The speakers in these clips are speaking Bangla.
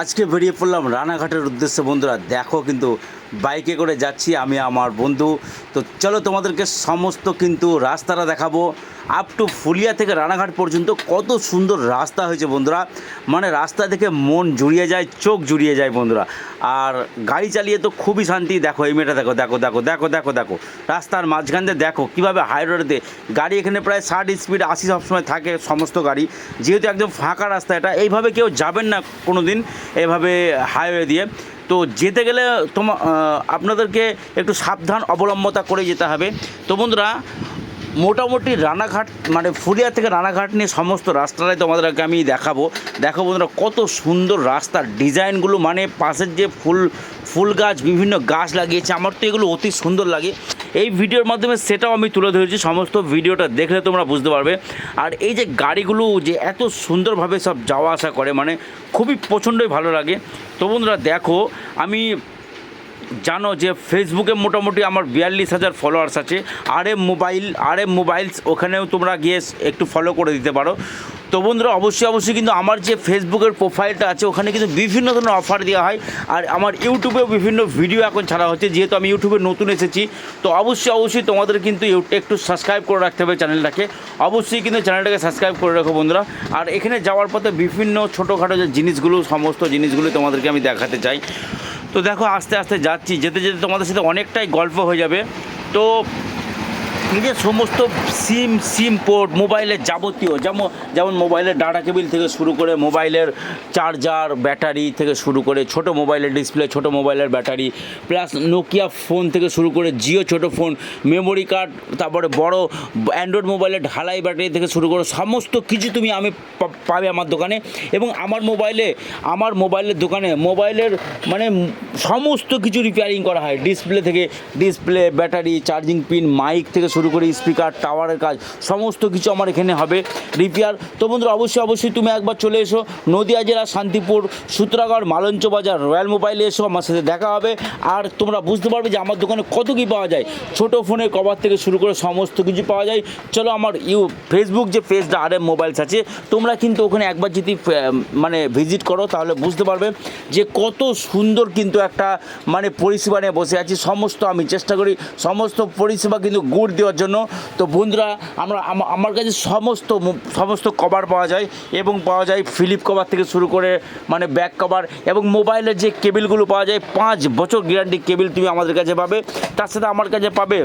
আজকে বেরিয়ে পড়লাম রানাঘাটের উদ্দেশ্যে। বন্ধুরা দেখো কিন্তু বাইকে করে যাচ্ছি, আমি আমার বন্ধু। তো চলো তোমাদেরকে সমস্ত কিন্তু রাস্তাটা দেখাবো। আপ টু ফুলিয়া থেকে রানাঘাট পর্যন্ত কত সুন্দর রাস্তা হয়েছে বন্ধুরা। মানে রাস্তা দেখে মন জুড়িয়ে যায়, চোখ জুড়িয়ে যায় বন্ধুরা। আর গাড়ি চালিয়ে তো খুবই শান্তি। দেখো, এই মেয়েটা দেখো দেখো দেখো দেখো দেখো দেখো। রাস্তার মাঝখান দিয়ে দেখো কীভাবে হাই রোডেতে গাড়ি এখানে প্রায় ষাট স্পিড আশি সবসময় থাকে সমস্ত গাড়ি। যেহেতু একদম ফাঁকা রাস্তা এটা, এইভাবে কেউ যাবেন না কোনো দিন এভাবে হাইওয়ে দিয়ে। তো যেতে গেলে তোমা আপনাদেরকে একটু সাবধান অবলম্বতা করে যেতে হবে। তো বন্ধুরা, মোটামুটি রানাঘাট মানে ফুলিয়া থেকে রানাঘাট নিয়ে সমস্ত রাস্তাটাই তোমাদেরকে আমি দেখাবো। দেখো বন্ধুরা, কত সুন্দর রাস্তার ডিজাইনগুলো মানে পাশের যে ফুল ফুল গাছ, বিভিন্ন গাছ লাগিয়েছে, আমার তো এগুলো অতি সুন্দর লাগে। এই ভিডিওর মাধ্যমে সেটাও আমি তুলে ধরেছি, সমস্ত ভিডিওটা দেখলে তোমরা বুঝতে পারবে। আর এই যে গাড়িগুলো যে এত সুন্দরভাবে সব যাওয়া আসা করে মানে খুবই প্রচণ্ডই ভালো লাগে। তো বন্ধুরা, দেখো, আমি জানো যে ফেসবুকে মোটামুটি আমার বিয়াল্লিশ হাজার ফলোয়ার্স আছে। আর মোবাইল আর মোবাইলস ওখানেও তোমরা গিয়ে একটু ফলো করে দিতে পারো। তো বন্ধুরা, অবশ্যই অবশ্যই কিন্তু আমার যে ফেসবুকের প্রোফাইলটা আছে, ওখানে কিন্তু বিভিন্ন ধরনের অফার দেওয়া হয়। আর আমার ইউটিউবেও বিভিন্ন ভিডিও এখন ছাড়া হচ্ছে। যেহেতু আমি ইউটিউবে নতুন এসেছি, তো অবশ্যই অবশ্যই তোমাদের কিন্তু একটু সাবস্ক্রাইব করে রাখতে হবে চ্যানেলটাকে অবশ্যই কিন্তু চ্যানেলটাকে সাবস্ক্রাইব করে রাখো বন্ধুরা। আর এখানে যাওয়ার পথে বিভিন্ন ছোটোখাটো যে জিনিসগুলো, সমস্ত জিনিসগুলো তোমাদেরকে আমি দেখাতে চাই। তো দেখো, আস্তে আস্তে যাচ্ছি। যেতে যেতে তোমাদের সাথে অনেকটাই গল্প হয়ে যাবে। তো যে সমস্ত সিম সিম পোর্ট মোবাইলের যাবতীয়, যেমন যেমন মোবাইলের ডাটা কেবিল থেকে শুরু করে মোবাইলের চার্জার ব্যাটারি থেকে শুরু করে ছোট মোবাইলের ডিসপ্লে ছোট মোবাইলের ব্যাটারি প্লাস নোকিয়া ফোন থেকে শুরু করে জিও ছোট ফোন মেমোরি কার্ড তারপরে বড় অ্যান্ড্রয়েড মোবাইলের ঢালাই ব্যাটারি থেকে শুরু করে সমস্ত কিছু তুমি আমি পাবে আমার দোকানে। এবং আমার মোবাইলে আমার মোবাইলের দোকানে মোবাইলের মানে সমস্ত কিছু রিপেয়ারিং করা হয়। ডিসপ্লে থেকে display battery charging pin mike থেকে শুরু করে স্পিকার টাওয়ারের কাজ, সমস্ত কিছু আমার এখানে হবে। রিপেয়ার, তো বন্ধুরা, অবশ্যই অবশ্যই তুমি একবার চলে এসো। নদিয়া জেলা শান্তিপুর, সূত্রাগড়, মালঞ্চ বাজার, রয়্যাল মোবাইলে এসো, আমার সাথে দেখা হবে। আর তোমরা বুঝতে পারবে যে আমার দোকানে কত কী পাওয়া যায়। ছোট ফোনের কভার থেকে শুরু করে সমস্ত কিছু পাওয়া যায়। চলো, আমার ইউ ফেসবুক যে পেজটা আর এম মোবাইলস আছে, তোমরা কিন্তু ওখানে একবার যদি মানে ভিজিট করো, তাহলে বুঝতে পারবে যে কত সুন্দর কিন্তু একটা মানে পরিষেবা নিয়ে বসে আছি। সমস্ত আমি চেষ্টা করি, সমস্ত পরিষেবা কিন্তু গুড় দেওয়ার জন্য। তো বন্ধুরা, আমরা আমার কাছে সমস্ত সমস্ত কভার পাওয়া যায় এবং পাওয়া যায় ফিলিপ কভার থেকে শুরু করে মানে ব্যাক কভার এবং মোবাইলের যে কেবিলগুলো পাওয়া যায়, পাঁচ বছর গ্যারান্টি কেবিল তুমি আমাদের কাছে পাবে। তার সাথে আমার কাছে পাবে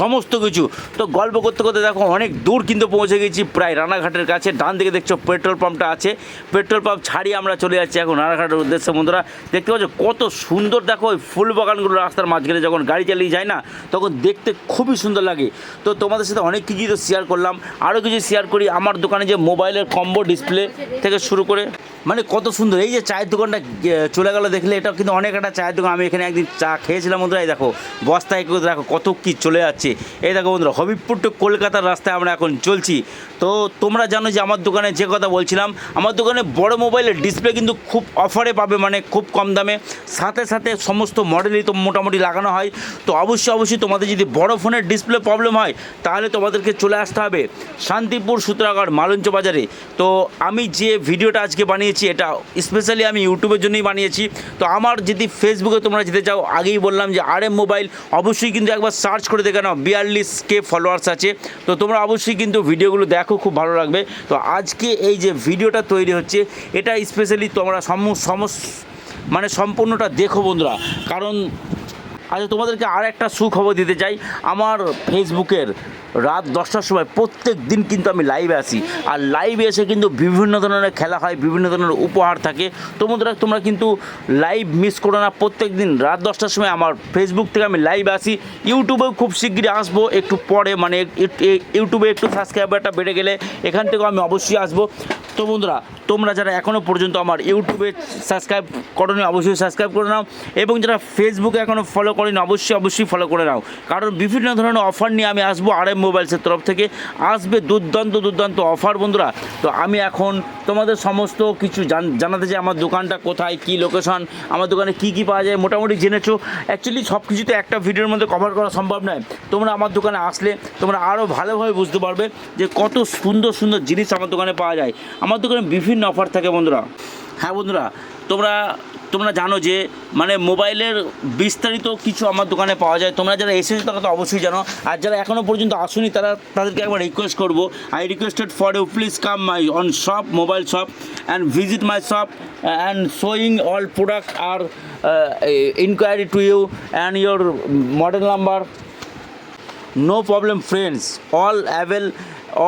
সমস্ত কিছু। তো গল্প করতে করতে দেখো অনেক দূর কিন্তু পৌঁছে গেছি, প্রায় রানাঘাটের কাছে। ডান দিকে দেখছ পেট্রোল পাম্পটা আছে। পেট্রোল পাম্প ছাড়িয়ে আমরা চলে যাচ্ছি এখন রানাঘাটের উদ্দেশ্যে, বন্ধুরা। দেখতে পাচ্ছ কত সুন্দর দেখো ওই ফুল বাগানগুলো রাস্তার মাঝখানে যখন গাড়ি চালিয়ে যায় না, তখন দেখতে খুবই সুন্দর লাগে। তো তোমাদের সাথে অনেক কিছুই তো শেয়ার করলাম। আরও কিছু শেয়ার করি। আমার দোকানে যে মোবাইলের কম্বো ডিসপ্লে থেকে শুরু করে মানে কত সুন্দর। এই যে চায়ের দোকানটা চলে গেলো দেখলে এটা কিন্তু অনেক একটা চায়ের দোকান। আমি এখানে একদিন চা খেয়েছিলাম, বন্ধুরা। এই দেখো, বস্তায় দেখো কত কি চলে যাচ্ছে। এই দেখো বন্ধুরা, হবিবপুর টু কলকাতার রাস্তায় আমরা এখন চলছি। তো তোমরা জানো যে আমার দোকানে যে কথা বলছিলাম, আমার দোকানে বড় মোবাইলের ডিসপ্লে কিন্তু খুব অফারে পাবে মানে খুব কম দামে। সাথে সাথে সমস্ত মডেলই তো মোটামুটি লাগানো হয়। তো অবশ্যই অবশ্যই তোমাদের যদি বড় ফোনের ডিসপ্লে প্রবলেম হয়, তাহলে তোমাদেরকে চলে আসতে হবে শান্তিপুর সূত্রাগড় মালঞ্চ বাজারে। তো আমি যে ভিডিওটা আজকে বানিয়েছি, এটা স্পেশালি আমি ইউটিউবের জন্যই বানিয়েছি। তো আমার যদি ফেসবুকে তোমরা যেতে চাও, আগেই বললাম যে আর এম মোবাইল অবশ্যই কিন্তু একবার সার্চ করে দেখে নাও বিয়াল্লিশ কে ফলোয়ার্স আছে। তো তোমরা অবশ্যই কিন্তু ভিডিওগুলো দেখো, খুব ভালো লাগবে। তো আজকে এই যে ভিডিওটা তৈরি হচ্ছে, এটা স্পেশালি তোমরা সম মানে সম্পূর্ণটা দেখো বন্ধুরা। কারণ আচ্ছা তোমাদেরকে আর একটা সুখবর দিতে চাই। আমার ফেসবুকের রাত দশটার সময় প্রত্যেক দিন কিন্তু আমি লাইভে আসি আর লাইভে এসে কিন্তু বিভিন্ন ধরনের খেলা হয়, বিভিন্ন ধরনের উপহার থাকে। তো বন্ধুরা, তোমরা কিন্তু লাইভ মিস করো না। প্রত্যেক দিন রাত দশটার সময় আমার ফেসবুক থেকে আমি লাইভে আসি ইউটিউবেও খুব শিগগিরই আসব। একটু পরে মানে ইউটিউবে একটু সাবস্ক্রাইবারটা বেড়ে গেলে এখান থেকেও আমি অবশ্যই আসব। তো বন্ধুরা, তোমরা যারা এখনও পর্যন্ত আমার ইউটিউবে সাবস্ক্রাইব করোনি, অবশ্যই সাবস্ক্রাইব করে নাও। এবং যারা ফেসবুকে এখনও ফলো করেনি, অবশ্যই অবশ্যই ফলো করে নাও। কারণ বিভিন্ন ধরনের অফার নিয়ে আমি আসব আর এম মোবাইলসের তরফ থেকে। আসবে দুর্দান্ত দুর্দান্ত অফার বন্ধুরা। তো আমি এখন তোমাদের সমস্ত কিছু জান- জানাতে চাই, আমার দোকানটা কোথায়, কী লোকেশন আমার দোকানে কী কী পাওয়া যায় মোটামুটি জেনেছো। অ্যাকচুয়ালি সব কিছু তো একটা ভিডিওর মধ্যে কভার করা সম্ভব নয়। তোমরা আমার দোকানে আসলে তোমরা আরও ভালোভাবে বুঝতে পারবে যে কত সুন্দর সুন্দর জিনিস আমার দোকানে পাওয়া যায়। আমার দোকানে বিভিন্ন অফার থাকে বন্ধুরা। হ্যাঁ বন্ধুরা, তোমরা তোমরা জানো যে মানে মোবাইলের বিস্তারিত কিছু আমার দোকানে পাওয়া যায়। তোমরা যারা এসেছ তারা তো অবশ্যই জানো। আর যারা এখনও পর্যন্ত আসুনি, তারা তাদেরকে একবার রিকোয়েস্ট করব। I requested for you please come my on shop mobile shop and visit my shop and showing all product R inquiry to you and your model number no problem friends all avail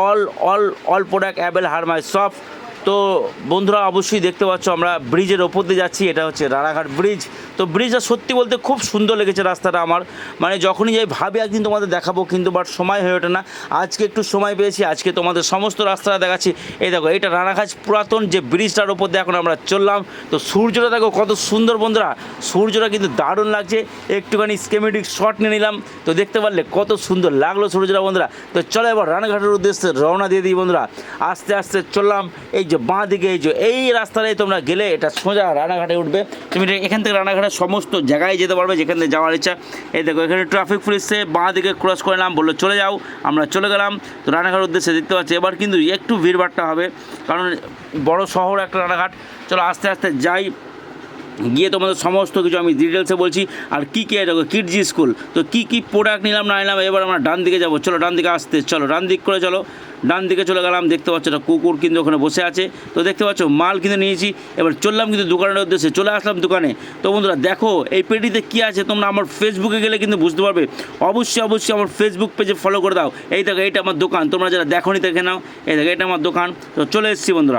all all all product avail are my shop. তো বন্ধুরা, অবশ্যই দেখতে পাচ্ছ আমরা ব্রিজের ওপর দিয়ে যাচ্ছি, এটা হচ্ছে রানাঘাট ব্রিজ। তো ব্রিজটা সত্যি বলতে খুব সুন্দর লেগেছে রাস্তাটা আমার। মানে যখনই যাই ভাবি, একদিন তোমাদের দেখাবো, কিন্তু বাট সময় হয়ে ওঠে না। আজকে একটু সময় পেয়েছি, আজকে তোমাদের সমস্ত রাস্তাটা দেখাচ্ছি। এই দেখো, এটা রানাঘাট পুরাতন যে ব্রিজটার ওপর দিয়ে এখন আমরা চললাম। তো সূর্যটা দেখো কত সুন্দর বন্ধুরা। সূর্যটা কিন্তু দারুণ লাগছে। একটুখানি স্কেমেটিক শট নিয়ে নিলাম। তো দেখতে পারলে কত সুন্দর লাগল সূর্যটা বন্ধুরা। তো চলো এবার রানাঘাটের উদ্দেশ্যে রওনা দিয়ে দিই বন্ধুরা। আস্তে আস্তে চললাম। এই যে বাঁ দিকে যে এই রাস্তাটাই তোমরা গেলে এটা সোজা রানাঘাটে উঠবে। তুমি এখান থেকে রানাঘাটের সমস্ত জায়গায় যেতে পারবে যেখান থেকে যাওয়ার ইচ্ছা। এই দেখো, এখানে ট্রাফিক পুলিশে বাঁ দিকে ক্রস করে নাম, বলল, চলে যাও, আমরা চলে গেলাম। তো রানাঘাট উদ্দেশ্যে দেখতে পাচ্ছি, এবার কিন্তু একটু ভিড়ভাড়টা হবে। কারণ বড় শহর একটা রানাঘাট। চলো, আস্তে আস্তে যাই। গিয়ে তোমাদের সমস্ত কিছু আমি ডিটেলসে বলছি। আর কী কী এটা কিডজি স্কুল তো কী কী প্রোডাক্ট নিলাম, না নিলাম, এবার আমরা ডান দিকে যাব। চলো, ডান দিকে আসতে, চলো, ডান দিক করে চলো। ডান দিকে চলে গেলাম, দেখতে পাচ্ছ একটা কুকুর কিন্তু ওখানে বসে আছে। তো দেখতে পাচ্ছ, মাল কিন্তু নিয়েছি। এবার চললাম কিন্তু দোকানের উদ্দেশ্যে, চলে আসলাম দোকানে। তো বন্ধুরা, দেখো, এই পেটিতে কী আছে তোমরা আমার ফেসবুকে গেলে কিন্তু বুঝতে পারবে। অবশ্যই অবশ্যই আমার ফেসবুক পেজে ফলো করে দাও। এই দেখো, এইটা আমার দোকান। তোমরা যারা দেখো নি দেখে নাও। এই দেখো এটা আমার দোকান। তো চলে এসেছি বন্ধুরা।